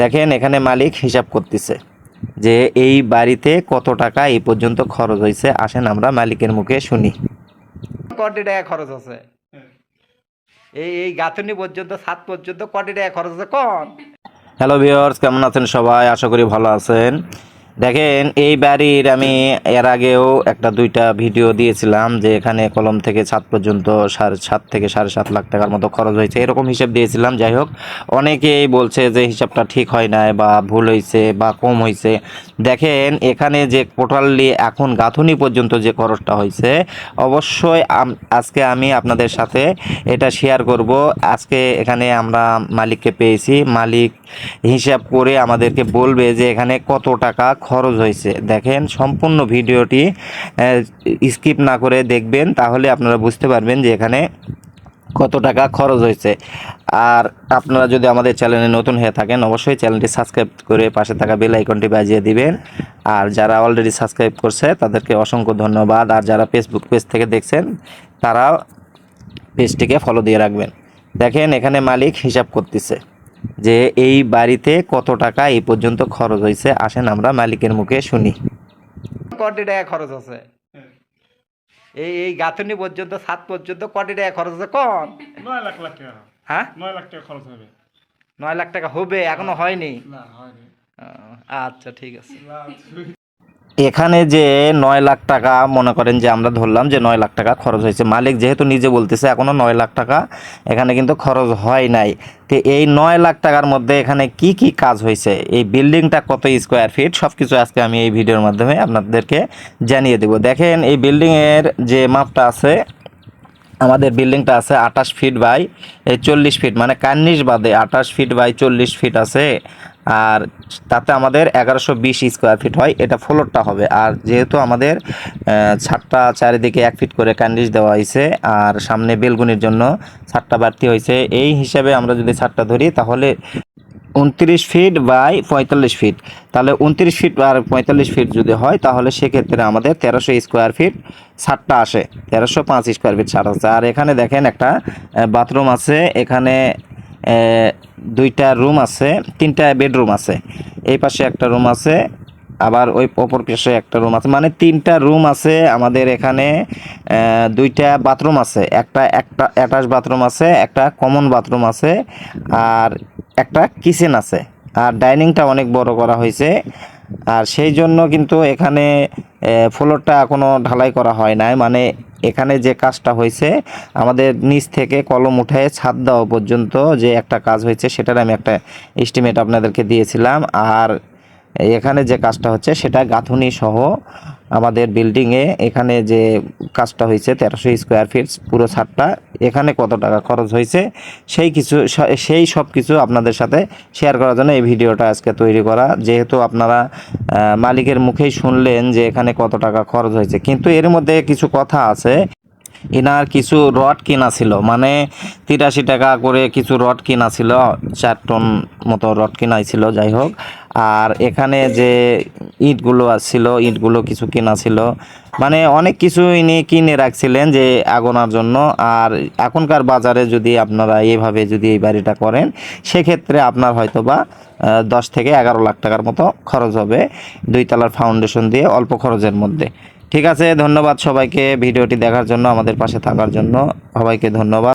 দেখেন এখানে মালিক হিসাব করতেছে যে এই বাড়িতে কত টাকা এই পর্যন্ত খরচ হয়েছে আসেন আমরা মালিকের মুখে শুনি। কটি টাকা খরচ আছে। এই এই গাঁথনি পর্যন্ত সাত পর্যন্ত কটি টাকা খরচ আছে কন? হ্যালো ভিওর্স কেমন আছেন সবাই? আশা করি ভালো আছেন। দেখেন, এই বাড়ির আমি এর আগেও একটা দুইটা ভিডিও দিয়েছিলাম যে এখানে কলম থেকে ছাদ পর্যন্ত সাড়ে সাত থেকে সাড়ে সাত লাখ টাকার মতো খরচ হয়েছে। এরকম হিসাব দিয়েছিলাম। যাই হোক, অনেকেই বলছে যে হিসাবটা ঠিক হয় নাই বা ভুল হয়েছে বা কম হয়েছে। দেখেন, এখানে যে টোটালি এখন গাঁথনি পর্যন্ত যে খরচটা হয়েছে, অবশ্যই আজকে আমি আপনাদের সাথে এটা শেয়ার করব। আজকে এখানে আমরা মালিককে পেয়েছি। মালিক হিসাব করে আমাদেরকে বলবে যে এখানে কত টাকা খরচ হয়েছে। দেখেন সম্পূর্ণ ভিডিওটি স্কিপ না করে দেখবেন, তাহলে আপনারা বুঝতে পারবেন যে এখানে কত টাকা খরচ হয়েছে। আর আপনারা যদি আমাদের চ্যানেলে নতুন হয়ে থাকেন, অবশ্যই চ্যানেলটি সাবস্ক্রাইব করে পাশে থাকা বেল আইকনটি বাজিয়ে দিবেন। আর যারা অলরেডি সাবস্ক্রাইব করছে, তাদেরকে অসংখ্য ধন্যবাদ। আর যারা ফেসবুক পেজ থেকে দেখছেন, তারা পেজটিকে ফলো দিয়ে রাখবেন। দেখেন এখানে মালিক হিসাব করতেছে। যে এই বাড়িতে কত টাকা এই পর্যন্ত খরচ হয়েছে আসেন আমরা মালিকের মুখে শুনি। কটি টাকা খরচ আছে। এই এই গাঁথনি পর্যন্ত সাত পর্যন্ত কটি টাকা খরচ আছে কন? নয় লাখ লাখ টাকা। হ্যাঁ? নয় লাখ টাকা খরচ হবে। নয় লাখ টাকা হবে এখনও হয়নি? না হয়নি। আচ্ছা ঠিক আছে। এখানে যে নয় লাখ টাকা মনে করেন যে আমরা ধরলাম যে নয় লাখ টাকা খরচ হয়েছে। মালিক যেহেতু নিজে বলতেছে এখনও নয় লাখ টাকা, এখানে কিন্তু খরচ হয় নাই। তো এই নয় লাখ টাকার মধ্যে এখানে কি কি কাজ হয়েছে? এই বিল্ডিংটা কত স্কোয়ার ফিট সব কিছু আজকে আমি এই ভিডিওর মাধ্যমে আপনাদেরকে জানিয়ে দেব। দেখেন এই বিল্ডিংয়ের যে মাপটা আছে আমাদের বিল্ডিংটা আছে আঠাশ ফিট বাই চল্লিশ ফিট মানে কার্নিশ বাদে আঠাশ ফিট বাই চল্লিশ ফিট আছে। আর তাতে আমাদের এগারোশো বিশ স্কোয়ার ফিট হয়, এটা ফ্লোরটা হবে। আর যেহেতু আমাদের ছাদটা চারিদিকে এক ফিট করে ক্যান্ডিশ দেওয়া হয়েছে আর সামনে বেলগুনির জন্য ছাদটা বাড়তি হয়েছে এই হিসাবে আমরা যদি ছাদটা ধরি তাহলে উনত্রিশ ফিট বাই পঁয়তাল্লিশ ফিট তাহলে উনত্রিশ ফিট আর পঁয়তাল্লিশ ফিট যদি হয়, তাহলে সেক্ষেত্রে আমাদের তেরোশো স্কোয়ার ফিট ছাদটা আসে। তেরোশো পাঁচ স্কোয়ার ফিট ছাদ আছে। আর এখানে দেখেন একটা বাথরুম আছে। এখানে দুইটা রুম আছে, তিনটা বেডরুম আছে। এই পাশে একটা রুম আছে, আবার ওই অপর পাশে একটা রুম আছে। মানে তিনটা রুম আছে আমাদের এখানে দুইটা বাথরুম আছে। একটা একটা অ্যাটাচ বাথরুম আছে, একটা কমন বাথরুম আছে। আর একটা কিচেন আছে। আর ডাইনিংটা অনেক বড় করা হয়েছে। আর সেই জন্য কিন্তু এখানে ফ্লোরটা এখনও ঢালাই করা হয় নাই। মানে এখানে যে কাজটা হয়েছে, আমাদের নিচ থেকে কলম উঠে ছাদ দেওয়া পর্যন্ত যে একটা কাজ হয়েছে, সেটার আমি একটা এস্টিমেট আপনাদেরকে দিয়েছিলাম। আর এখানে যে কাজটা হচ্ছে, সেটা গাঁথুনি সহ আমাদের বিল্ডিংয়ে এখানে যে কাজটা হয়েছে, তেরোশো স্কোয়ার ফিট পুরো ছাদটা, এখানে কত টাকা খরচ হয়েছে, সেই কিছু, সেই সব কিছু আপনাদের সাথে শেয়ার করার জন্য এই ভিডিওটা আজকে তৈরি করা। যেহেতু আপনারা মালিকের মুখেই শুনলেন যে এখানে কত টাকা খরচ হয়েছে, কিন্তু এর মধ্যে কিছু কথা আছে। এনার কিছু রড কেনা ছিল মানে তিরাশি টাকা করে কিছু রড কেনা ছিল, চার টন মতো রড কেনা ছিল, যাই হোক। আর এখানে যে ইটগুলো ছিল, ইটগুলো কিছু কেনা ছিল মানে অনেক কিছু ইনি কিনে রাখছিলেন যে আগুনার জন্য। আর এখনকার বাজারে যদি আপনারা এইভাবে যদি এই বাড়িটা করেন, সেক্ষেত্রে আপনার হয়তো বা দশ থেকে এগারো লাখ টাকার মতো খরচ হবে দুই তলার ফাউন্ডেশন দিয়ে অল্প খরচের মধ্যে। ঠিক আছে, ধন্যবাদ সবাইকে ভিডিওটি দেখার জন্য, আমাদের পাশে থাকার জন্য। সবাইকে ধন্যবাদ।